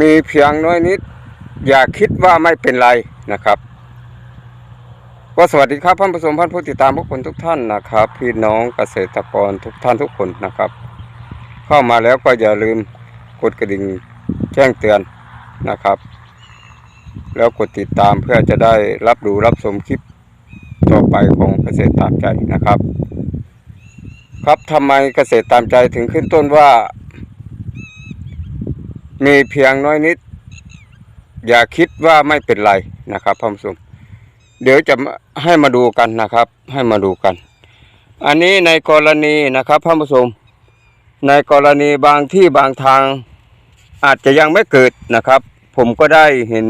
มีเพียงน้อยนิด อย่าคิดว่าไม่เป็นไรนะครับ ก็สวัสดีครับท่านผู้ชมท่านผู้ติดตามทุกคนทุกท่านนะครับ พี่น้องเกษตรกรทุกท่านทุกคนนะครับ เข้ามาแล้วก็อย่าลืมกดกระดิ่งแจ้งเตือนนะครับ แล้วกดติดตามเพื่อจะได้รับดูรับชมคลิปต่อไปของเกษตรตามใจนะครับ ครับทำไมเกษตรตามใจถึงขึ้นต้นว่า มีเพียงน้อยนิด อย่าคิดว่าไม่เป็นไรนะครับท่านผู้ชมเดี๋ยวจะให้มาดูกันนะครับ ให้มาดูกัน อันนี้ในกรณีนะครับท่านผู้ชมในกรณีบางที่บางทางอาจจะยังไม่เกิดนะครับ ผมก็ได้เห็น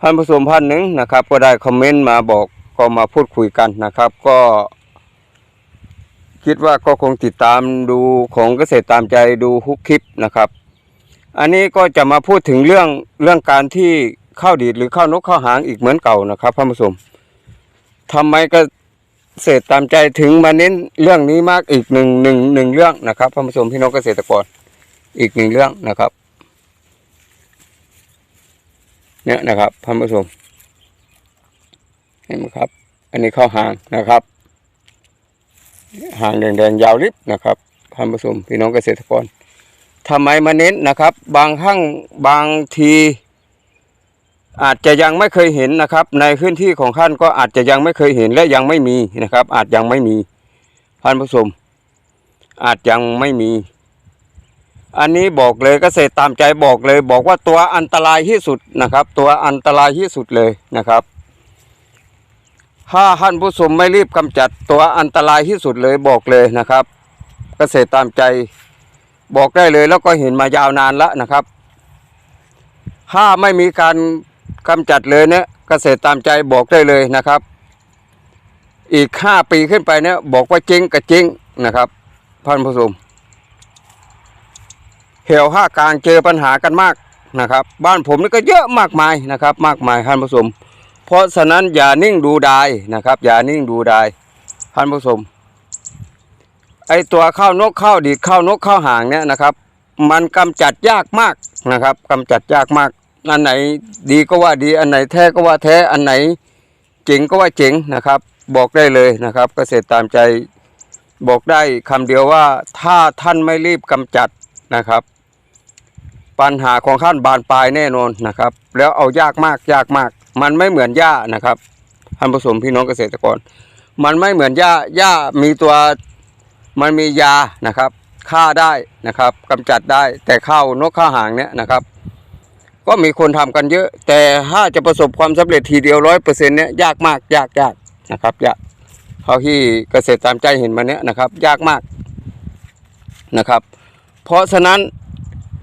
ท่านผู้ชมท่านหนึ่งนะครับ ก็ได้คอมเมนต์มาบอกก็มาพูดคุยกันนะครับ ก็ คิดว่าก็คงติดตามดูของเกษตรตามใจดูทุกคลิปนะครับ อันนี้ก็จะมาพูดถึงเรื่องเรื่องการที่ข้าวดีดหรือข้าวนกข้าวหางอีกเหมือนเก่านะครับท่านผู้ชมทำไมเกษตรตามใจถึงมาเน้นเรื่องนี้มากอีกหนึ่งหนึ่งหนึ่งเรื่องนะครับท่านผู้ชมพี่น้องเกษตรกรอีกหนึ่งเรื่องนะครับ เนี่ยนะครับท่านผู้ชมเห็นไหมครับ อันนี้ข้าวหางนะครับ หางแดงๆยาวลิบนะครับท่านผู้ชมพี่น้องเกษตรกรทำไมมาเน้นนะครับ บางครั้งบางที อาจจะยังไม่เคยเห็นนะครับ ในพื้นที่ของท่านก็อาจจะยังไม่เคยเห็นและยังไม่มีนะครับ อาจยังไม่มีท่านผู้ชมอาจยังไม่มี อันนี้บอกเลยเกษตรตามใจบอกเลย บอกว่าตัวอันตรายที่สุดนะครับ ตัวอันตรายที่สุดเลยนะครับ ถ้าท่านผู้ชมไม่รีบกำจัดตัวอันตรายที่สุดเลยบอกเลยนะครับ เกษตรตามใจบอกได้เลยแล้วก็เห็นมายาวนานแล้วนะครับ ถ้าไม่มีการกำจัดเลยเนี่ยเกษตรตามใจบอกได้เลยนะครับ อีกห้าปีขึ้นไปเนี่ยบอกว่าจริงกับจริงนะครับท่านผู้ชมเหวห้ากลางเจอปัญหากันมากนะครับ บ้านผมนี่ก็เยอะมากมายนะครับ มากมายท่านผู้ชม เพราะฉะนั้นอย่านิ่งดูดายนะครับ อย่านิ่งดูดายท่านผู้ชมไอตัวข้าวนกข้าวดีข้าวนกข้าวหางเนี่ยนะครับ มันกำจัดยากมากนะครับกำจัดยากมาก อันไหนดีก็ว่าดีอันไหนแท้ก็ว่าแท้อันไหนเจ๋งก็ว่าเจ๋งนะครับ บอกได้เลยนะครับ เกษตรตามใจบอกได้คำเดียวว่าถ้าท่านไม่รีบกำจัดนะครับ ปัญหาของท่านบานปลายแน่นอนนะครับ แล้วเอายากมากยากมาก มันไม่เหมือนหญ้านะครับท่านผู้ชมพี่น้องเกษตรกร มันไม่เหมือนหญ้าหญ้ามีตัวมันมียานะครับฆ่าได้นะครับกำจัดได้แต่ข้าวนกข้าหางเนี่ยนะครับ ก็มีคนทำกันเยอะ แต่ถ้าจะประสบความสำเร็จทีเดียวร้อยเปอร์เซ็นต์เนี่ยยากมากยากยากนะครับยากเขาที่เกษตรตามใจเห็นมาเนี่ยนะครับ ยากมากนะครับ เพราะฉะนั้น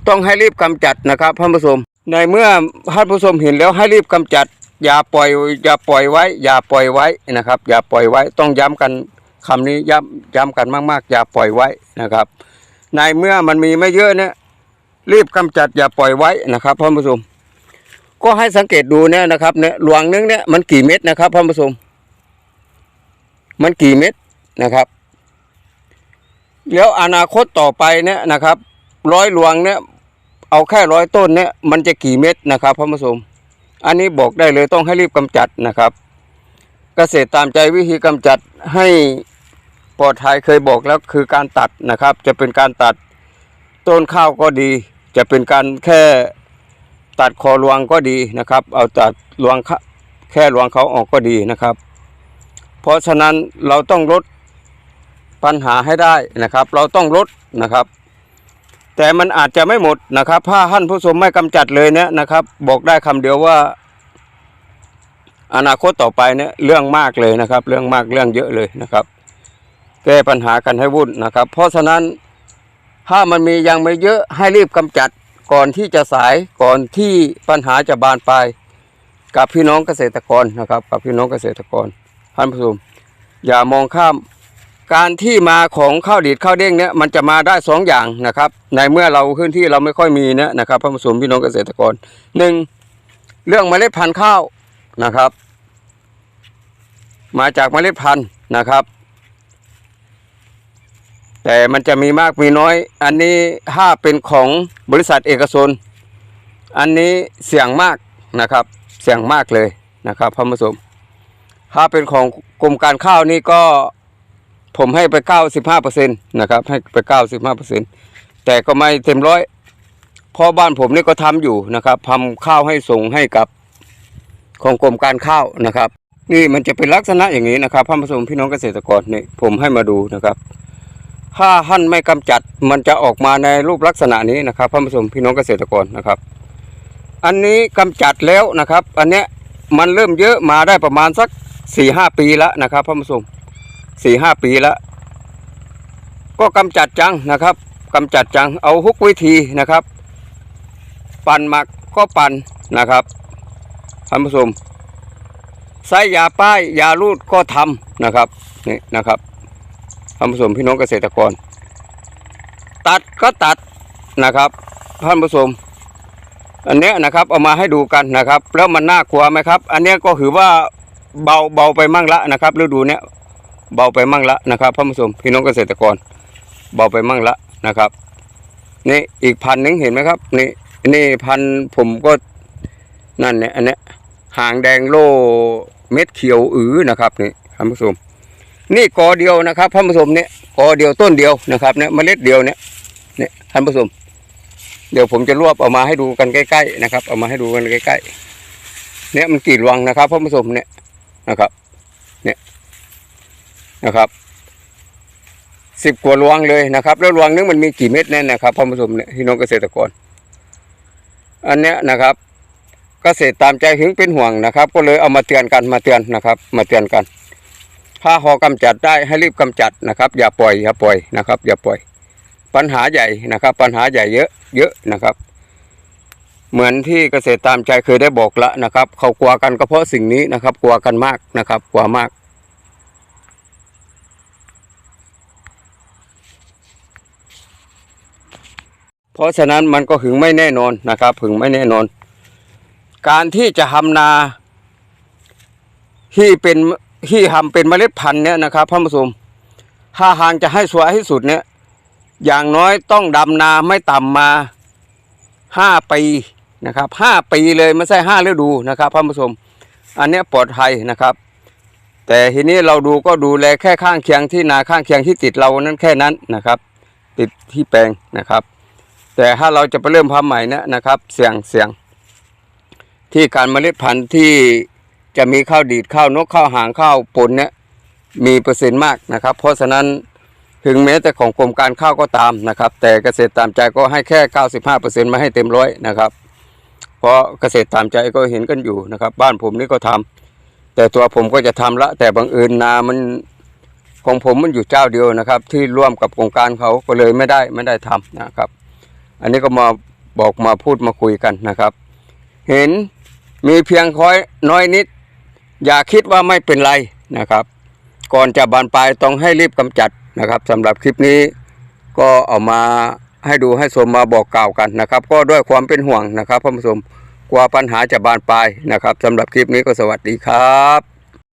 ต้องให้รีบกำจัดนะครับท่านผู้ชมในเมื่อท่านผู้ชมเห็นแล้วให้รีบกำจัด อย่าปล่อยอย่าปล่อยไว้ อย่าปล่อยไว้นะครับ อย่าปล่อยไว้ ต้องย้ำกันคำนี้ย้ำย้ำกันมากๆ อย่าปล่อยไว้นะครับ ในเมื่อมันมีไม่เยอะเนี่ยรีบกำจัดอย่าปล่อยไว้นะครับท่านผู้ชมก็ให้สังเกตดูเนี่ยนะครับเนี่ยหลวงนึงเนี่ยมันกี่เม็ดนะครับท่านผู้ชมมันกี่เม็ดนะครับ แล้วอนาคตต่อไปเนี่ยนะครับ ร้อยหลวงเนี่ยเอาแค่ร้อยต้นเนี่ยมันจะกี่เม็ดนะครับท่านผู้ชม อันนี้บอกได้เลยต้องให้รีบกำจัดนะครับ เกษตรตามใจวิธีกำจัดให้ปลอดภัยเคยบอกแล้วคือการตัดนะครับ จะเป็นการตัดต้นข้าวก็ดี จะเป็นการแค่ตัดคอรวงก็ดีนะครับ เอาตัดรวงแค่รวงเขาออกก็ดีนะครับ เพราะฉะนั้นเราต้องลดปัญหาให้ได้นะครับ เราต้องลดนะครับ แต่มันอาจจะไม่หมดนะครับ ถ้าท่านผู้ชมไม่กำจัดเลยเนี่ยนะครับ บอกได้คำเดียวว่า อนาคตต่อไปเนี่ยเรื่องมากเลยนะครับ เรื่องมากเรื่องเยอะเลยนะครับ แก้ปัญหากันให้วุ่นนะครับ เพราะฉะนั้นถ้ามันมียังไม่เยอะให้รีบกำจัดก่อนที่จะสายก่อนที่ปัญหาจะบานปลายกับพี่น้องเกษตรกรนะครับ กับพี่น้องเกษตรกรท่านผู้ชมอย่ามองข้าม การที่มาของข้าวดีดข้าวเด้งเนี่ยมันจะมาได้สองอย่างนะครับ ในเมื่อเราพื้นที่เราไม่ค่อยมีเนี่ยนะครับท่านผู้ชมพี่น้องเกษตรกรหนึ่งเรื่องเมล็ดพันธุ์ข้าวนะครับ มาจากเมล็ดพันธุ์นะครับ แต่มันจะมีมากมีน้อย อันนี้ถ้าเป็นของบริษัทเอกชนอันนี้เสี่ยงมากนะครับ เสี่ยงมากเลยนะครับท่านผู้ชมถ้าเป็นของกรมการข้าวนี่ก็ ผมให้ไปเก้าสิบห้าเปอร์เซ็นต์นะครับ ให้ไปเก้าสิบห้าเปอร์เซ็นต์แต่ก็ไม่เต็มร้อยพราะบ้านผมนี่ก็ทำอยู่นะครับทำข้าวให้ส่งให้กับของกรมการข้าวนะครับ นี่มันจะเป็นลักษณะอย่างนี้นะครับท่านผู้ชมพี่น้องเกษตรกรนี่ผมให้มาดูนะครับ ถ้าหั่นไม่กำจัดมันจะออกมาในรูปลักษณะนี้นะครับท่านผู้ชมพี่น้องเกษตรกรนะครับ อันนี้กำจัดแล้วนะครับ อันเนี้ยมันเริ่มเยอะมาได้ประมาณสักสี่ห้าปีแล้วนะครับท่านผู้ชม สี่ห้าปีแล้ว ก็กำจัดจังนะครับกำจัดจังเอาฮุกวิธีนะครับ ปั่นหมักก็ปั่นนะครับท่านผู้ชมใส่ยาป้ายยาลูดก็ทำนะครับนี่นะครับท่านผู้ชมพี่น้องเกษตรกร ตัดก็ตัดนะครับท่านผู้ชมอันนี้นะครับเอามาให้ดูกันนะครับ แล้วมันน่ากลัวไหมครับ อันนี้ก็ถือว่าเบาเบาไปมั่งละนะครับฤดูเนี้ย เบาไปมั่งละนะครับท่านผู้ชมพี่น้องเกษตรกร เบาไปมั่งละนะครับ นี่อีกพันหนึ่งเห็นไหมครับ นี่นี่พันผมก็นั่นเนี่ยอันเนี้ยหางแดงโลเม็ดเขียวอือนะครับนี่ท่านผู้ชมนี่กอเดียวนะครับท่านผู้ชมเนี่ยกอเดียวต้นเดียวนะครับเนี่ยเมล็ดเดียวเนี่ยเนี่ยท่านผู้ชมเดี๋ยวผมจะรวบเอามาให้ดูกันใกล้ๆนะครับเอามาให้ดูกันใกล้ๆเนี่ยมันกี่รวงนะครับท่านผู้ชมเนี่ยนะครับ เนี่ย นะครับสิบกว่ารวงเลยนะครับ แล้วรวงนึงมันมีกี่เม็ดแน่นนะครับท่านผู้ชมพี่น้องเกษตรกร อันเนี้ยนะครับ เกษตรตามใจถึงเป็นห่วงนะครับ ก็เลยเอามาเตือนกันมาเตือนนะครับ มาเตือนกัน ถ้าหอกำจัดได้ให้รีบกำจัดนะครับ อย่าปล่อยอย่าปล่อยนะครับ อย่าปล่อย ปัญหาใหญ่นะครับ ปัญหาใหญ่เยอะ เยอะนะครับ เหมือนที่เกษตรตามใจเคยได้บอกละนะครับ เขากลัวกันก็เพราะสิ่งนี้นะครับ กลัวกันมากนะครับ กลัวมาก ราะฉะนั้นมันก็หึงไม่แน่นอนนะครับหึงไม่แน่นอน การที่จะทำนาที่เป็นที่ทำเป็นเมล็ดพันธุ์เนี่ยนะครับท่านผู้ชมถ้าหางจะให้สวยที่สุดเนี่ย อย่างน้อยต้องดำนาไม่ต่ำมาห้าปีนะครับห้าปีเลยไม่ใช่ห้าฤดูนะครับท่านผู้ชมอันนี้ปลอดภัยนะครับ แต่ทีนี้เราดูก็ดูแลแค่ข้างเคียงที่นาข้างเคียงที่ติดเรานั้นแค่นั้นนะครับ ติดที่แปลงนะครับ แต่ถ้าเราจะไปเริ่มทำใหม่นี่ยนะครับ เสี่ยงเสี่ยง ที่การเมล็ดพันธุ์ที่จะมีข้าวดีดข้าวนกข้าวหางข้าวปนเนี่ยมีเปอร์เซ็นต์มากนะครับ เพราะฉะนั้นถึงแม้แต่ของกรมการข้าวก็ตามนะครับ แต่เกษตรตามใจก็ให้แค่ 95%ไม่ให้เต็มร้อยนะครับ เพราะเกษตรตามใจก็เห็นกันอยู่นะครับ บ้านผมนี่ก็ทำแต่ตัวผมก็จะทำละ แต่บังเอิญนามันของผมมันอยู่เจ้าเดียวนะครับ ที่ร่วมกับโครงการเขาก็เลยไม่ได้ไม่ได้ทำนะครับ อันนี้ก็มาบอกมาพูดมาคุยกันนะครับ เห็นมีเพียงค้อยน้อยนิด อย่าคิดว่าไม่เป็นไรนะครับ ก่อนจะบานปลายต้องให้รีบกำจัดนะครับสำหรับคลิปนี้ก็เอามาให้ดูให้ชมมาบอกกล่าวกันนะครับ ก็ด้วยความเป็นห่วงนะครับท่านผู้ชมกลัวปัญหาจะบานปลายนะครับสำหรับคลิปนี้ก็สวัสดีครับ